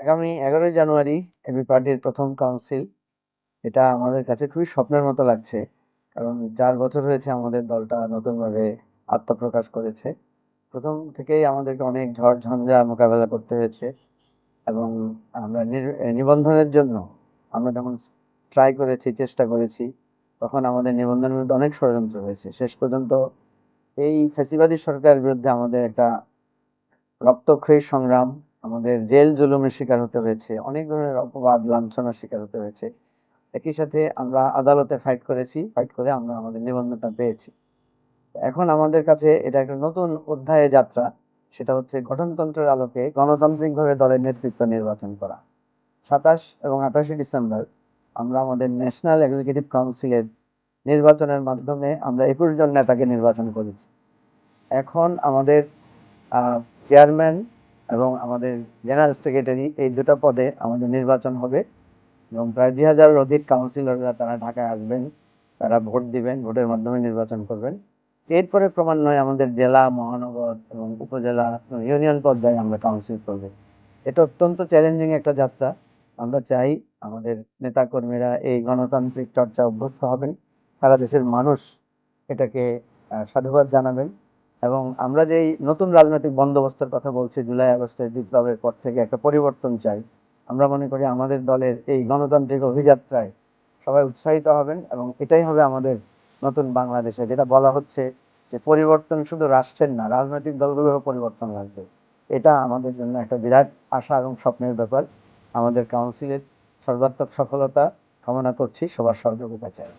আগামী এগারোই জানুয়ারি এবি পার্টির প্রথম কাউন্সিল এটা আমাদের কাছে খুবই স্বপ্নের মতো লাগছে, কারণ চার বছর হয়েছে আমাদের দলটা নতুনভাবে আত্মপ্রকাশ করেছে। প্রথম থেকেই আমাদেরকে অনেক ঝড় ঝঞ্ঝা মোকাবেলা করতে হয়েছে এবং আমরা নির- নিবন্ধনের জন্য আমরা যখন ট্রাই করেছি, চেষ্টা করেছি, তখন আমাদের নিবন্ধনের বিরুদ্ধে অনেক ষড়যন্ত্র হয়েছে। শেষ পর্যন্ত এই ফ্যাসিবাদী সরকারের বিরুদ্ধে আমাদের একটা রক্তক্ষয়ী সংগ্রাম আমাদের জেল জুলুমের শিকার হতে হয়েছে, অনেক ধরনের অপবাদ, লাঞ্ছনার শিকার হতে হয়েছে। একই সাথে আমরা আদালতে ফাইট করেছি ফাইট করে আমরা আমাদের নিবন্ধনটা পেয়েছি। এখন আমাদের কাছে এটা একটা নতুন অধ্যায়ে যাত্রা, সেটা হচ্ছে গঠনতন্ত্রের আলোকে গণতান্ত্রিকভাবে দলের নেতৃত্ব নির্বাচন করা। সাতাশ এবং আঠাশে ডিসেম্বর, আমরা আমাদের ন্যাশনাল এক্সিকিউটিভ কাউন্সিলের নির্বাচনের মাধ্যমে আমরা একুশ জন নেতাকে নির্বাচন করেছি। এখন আমাদের চেয়ারম্যান এবং আমাদের জেনারেল সেক্রেটারি এই দুটো পদে আমাদের নির্বাচন হবে। এবং প্রায় দুই হাজারের অধিক কাউন্সিলররা তারা ঢাকায় আসবেন। তারা ভোট দিবেন, ভোটের মাধ্যমে নির্বাচন করবেন। এরপরে ক্রমান্বয়ে আমাদের জেলা, মহানগর এবং উপজেলা ইউনিয়ন পর্যায়ে আমরা কাউন্সিল করব। এটা অত্যন্ত চ্যালেঞ্জিং একটা যাত্রা। আমরা চাই আমাদের নেতাকর্মীরা এই গণতান্ত্রিক চর্চা অভ্যস্ত হবেন। সারা দেশের মানুষ এটাকে সাধুবাদ জানাবেন। এবং আমরা যেই নতুন রাজনৈতিক বন্দোবস্তের কথা বলছি, জুলাই, আগস্টের বিপ্লবের পর থেকে একটা পরিবর্তন চাই। আমরা মনে করি আমাদের দলের এই গণতান্ত্রিক অভিযাত্রায় সবাই উৎসাহিত হবেন এবং এটাই হবে আমাদের নতুন বাংলাদেশে, যেটা বলা হচ্ছে যে পরিবর্তন শুধু রাষ্ট্রের না, রাজনৈতিক দলগুলোরও পরিবর্তন লাগবে এটা আমাদের জন্য একটা বিরাট আশা এবং স্বপ্নের ব্যাপার। আমাদের কাউন্সিলের সর্বাত্মক সফলতা কামনা করছি। সবার সহযোগিতা চাই।